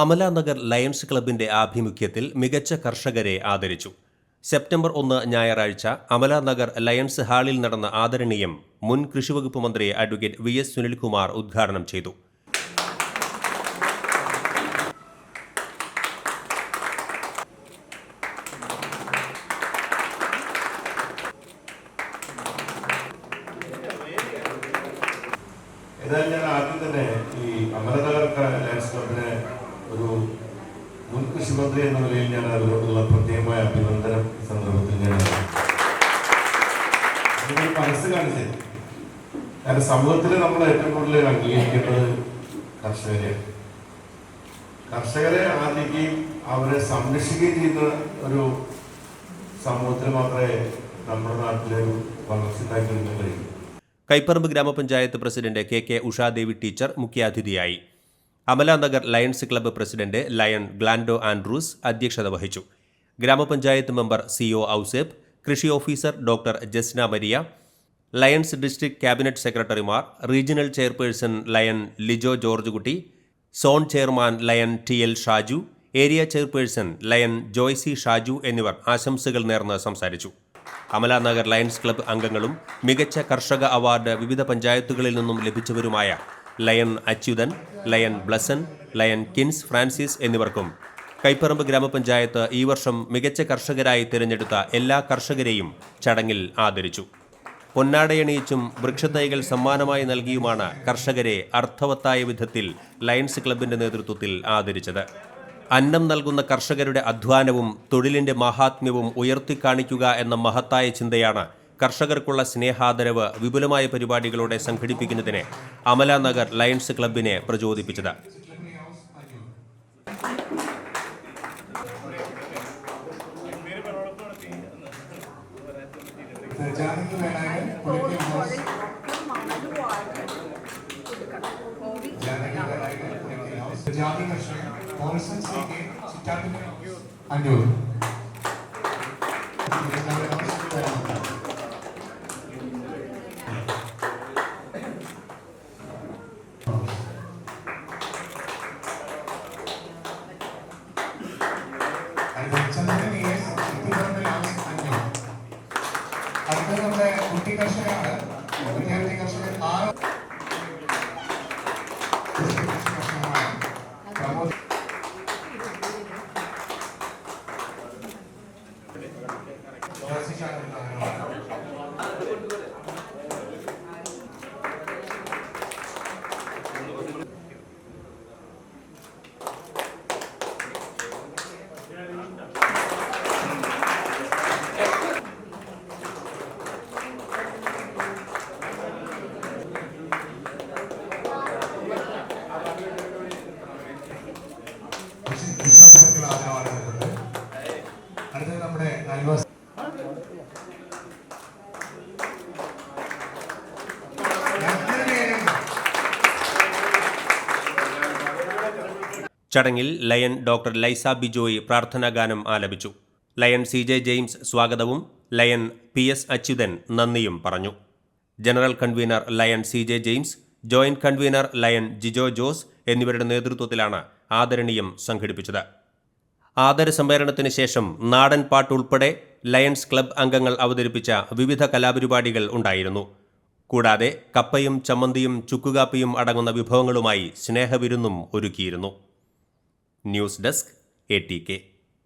Amalanagar lions ക്ലബിന്റെ ആഭിമുഖ്യത്തിൽ മികച്ച കർഷകരെ ആദരിച്ചു. സെപ്റ്റംബർ ഒന്ന് ഞായറാഴ്ച അമലാനഗർ ലയൺസ് ഹാളിൽ നടന്ന ആദരണീയം മുൻ കൃഷിവകുപ്പ് മന്ത്രി അഡ്വക്കേറ്റ് വി എസ് സുനിൽകുമാർ ഉദ്ഘാടനം ചെയ്തു. ഞാൻ ആദ്യം തന്നെ ഈ അമലനഗർ ലയൺസ് ക്ലബിനെ ഒരു മുൻ കൃഷിമന്ത്രി എന്ന നിലയിൽ ഞാൻ അവരോടുള്ള പ്രത്യേകമായ അഭിനന്ദനം ഈ സന്ദർഭത്തിൽ ഞാൻ മനസ്സ് കാണിച്ചത് കാരണം സമൂഹത്തിൽ നമ്മൾ ഏറ്റവും കൂടുതൽ അംഗീകരിക്കേണ്ടത് കർഷകരെയാണ്. കർഷകരെ ആദരിക്കുകയും അവരെ സംരക്ഷിക്കുകയും ചെയ്യുന്ന ഒരു സമൂഹത്തിന് മാത്രമേ നമ്മുടെ നാട്ടിലെ ഒരു എടുക്കാൻ കഴിയൂ. കൈപ്പറമ്പ് ഗ്രാമപഞ്ചായത്ത് president K K Ushadevi teacher മുഖ്യാതിഥിയായി. Amalanagar lions club president lion Glando Andrews അധ്യക്ഷത വഹിച്ചു. ഗ്രാമപഞ്ചായത്ത് മെമ്പർ സി ഒ ഔസേബ് കൃഷി officer doctor Jasna Maria lions district cabinet സെക്രട്ടറിമാർ regional chairperson lion Lijo George Kutty zone chairman lion T L Shaju area chairperson lion Joycy Shaju എന്നിവർ ആശംസകൾ നേർന്ന് സംസാരിച്ചു. Amalanagar lions club അംഗങ്ങളും മികച്ച കർഷക അവാർഡ് വിവിധ പഞ്ചായത്തുകളിൽ നിന്നും ലഭിച്ചവരുമായ lion Achuthan lion Blesson lion Kins Francis എന്നിവർക്കും. കൈപ്പറമ്പ് ഗ്രാമപഞ്ചായത്ത് ഈ വർഷം മികച്ച കർഷകരായി തിരഞ്ഞെടുത്ത എല്ലാ കർഷകരെയും ചടങ്ങിൽ ആദരിച്ചു. പൊന്നാടയണിയിച്ചും വൃക്ഷത്തൈകൾ സമ്മാനമായി നൽകിയുമാണ് കർഷകരെ അർത്ഥവത്തായ വിധത്തിൽ ലയൺസ് ക്ലബിന്റെ നേതൃത്വത്തിൽ ആദരിച്ചത്. അന്നം നൽകുന്ന കർഷകരുടെ അധ്വാനവും തൊഴിലിന്റെ മഹാത്മ്യവും ഉയർത്തിക്കാണിക്കുക എന്ന മഹത്തായ ചിന്തയാണ് കർഷകർക്കുള്ള സ്നേഹാദരവ് വിപുലമായ പരിപാടികളോടെ സംഘടിപ്പിക്കുന്നതിന് അമല നഗർ ലയൺസ് ക്ലബിനെ പ്രചോദിപ്പിച്ചത്. Pulikkal സി കെ ചിറ്റാറ്റിന് അഞ്ഞൂറ് ചന്ദ്രൻ ഇ എസ് ചിത്തിപ്പറമ്പിൽ ഹൗസ് അഞ്ഞൂറ് അടുത്തത് നമ്മുടെ കുട്ടി കർഷകരാണ് വിദ്യാർത്ഥി കർഷകർ ആറ് കർഷകരാണ് പ്രമോദ് ചടങ്ങിൽ ലയൻ ഡോക്ടർ ലൈസ ബിജോയ് പ്രാർത്ഥനാഗാനം ആലപിച്ചു. ലയൻ സി ജെ ജെയിംസ് സ്വാഗതവും ലയൻ പി എസ് അച്യുതൻ നന്ദിയും പറഞ്ഞു. General convener lion C J James joint convener lion Jijo Jose എന്നിവരുടെ നേതൃത്വത്തിലാണ് ആദരണീയം സംഘടിപ്പിച്ചത്. ആദര സമ്മേളനത്തിന് ശേഷം നാടൻ പാട്ട് ഉൾപ്പെടെ ലയൺസ് ക്ലബ് അംഗങ്ങൾ അവതരിപ്പിച്ച വിവിധ കലാപരിപാടികൾ ഉണ്ടായിരുന്നു. കൂടാതെ കപ്പയും ചമ്മന്തിയും ചുക്കുകാപ്പിയും അടങ്ങുന്ന വിഭവങ്ങളുമായി സ്നേഹവിരുന്നും ഒരുക്കിയിരുന്നു. News desk A T K.